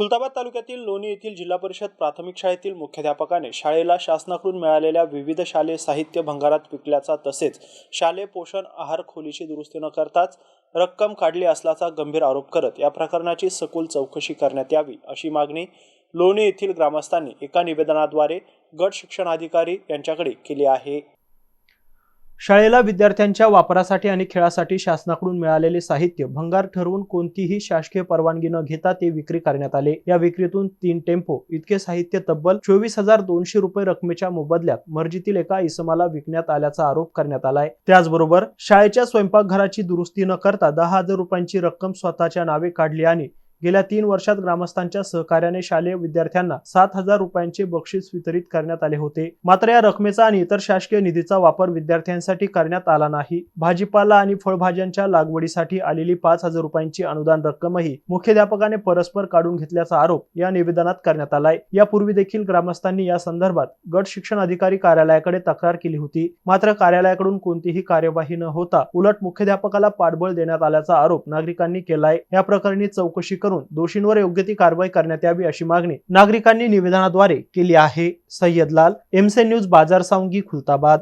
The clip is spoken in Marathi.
खुलताबाद तालुक्यातील लोणी येथील जिल्हा परिषद प्राथमिक शाळेतील मुख्याध्यापकाने शाळेला शासनाकडून मिळालेल्या विविध शालेय साहित्य भंगारात विकल्याचा तसेच शालेय पोषण आहार खोलीची दुरुस्ती न करताच रक्कम काढली असल्याचा गंभीर आरोप करत या प्रकरणाची सखोल चौकशी करण्यात यावी अशी मागणी लोणी येथील ग्रामस्थांनी एका निवेदनाद्वारे गट शिक्षणाधिकारी यांच्याकडे केली आहे. शाळेला विद्यार्थ्यांच्या वापरासाठी आणि खेळासाठी शासनाकडून मिळालेले साहित्य भंगार ठरवून कोणतीही शासकीय परवानगी न घेता ते विक्री करण्यात आले. या विक्रीतून तीन टेम्पो इतके साहित्य तब्बल चोवीस हजार दोनशे रुपये रकमेच्या मोबदल्यात मर्जीतील एका इसमाला विकण्यात आल्याचा आरोप करण्यात आलाय. त्याचबरोबर शाळेच्या स्वयंपाकघराची दुरुस्ती न करता दहा हजार रुपयांची रक्कम स्वतःच्या नावे काढली आणि गेल्या तीन वर्षात ग्रामस्थांच्या सहकार्याने शालेय विद्यार्थ्यांना सात हजार रुपयांचे बक्षीस वितरित करण्यात आले होते. मात्र या रकमेचा आणि इतर शासकीय निधीचा वापर विद्यार्थ्यांसाठी करण्यात आला नाही. भाजीपाला आणि फळभाज्यांच्या लागवडीसाठी आलेली पाच हजार रुपयांची अनुदान रक्कमही मुख्याध्यापकाने परस्पर काढून घेतल्याचा आरोप या निवेदनात करण्यात आलाय. यापूर्वी देखील ग्रामस्थांनी या संदर्भात गट शिक्षण अधिकारी कार्यालयाकडे तक्रार केली होती. मात्र कार्यालयाकडून कोणतीही कार्यवाही न होता उलट मुख्याध्यापकाला पाठबळ देण्यात आल्याचा आरोप नागरिकांनी केलाय. या प्रकरणी चौकशी करून दोषींवर योग्य ती कारवाई करण्यात यावी अशी मागणी नागरिकांनी निवेदनाद्वारे केली आहे. सय्यद लाल एमसे न्यूज बाजार सावंगी खुलताबाद.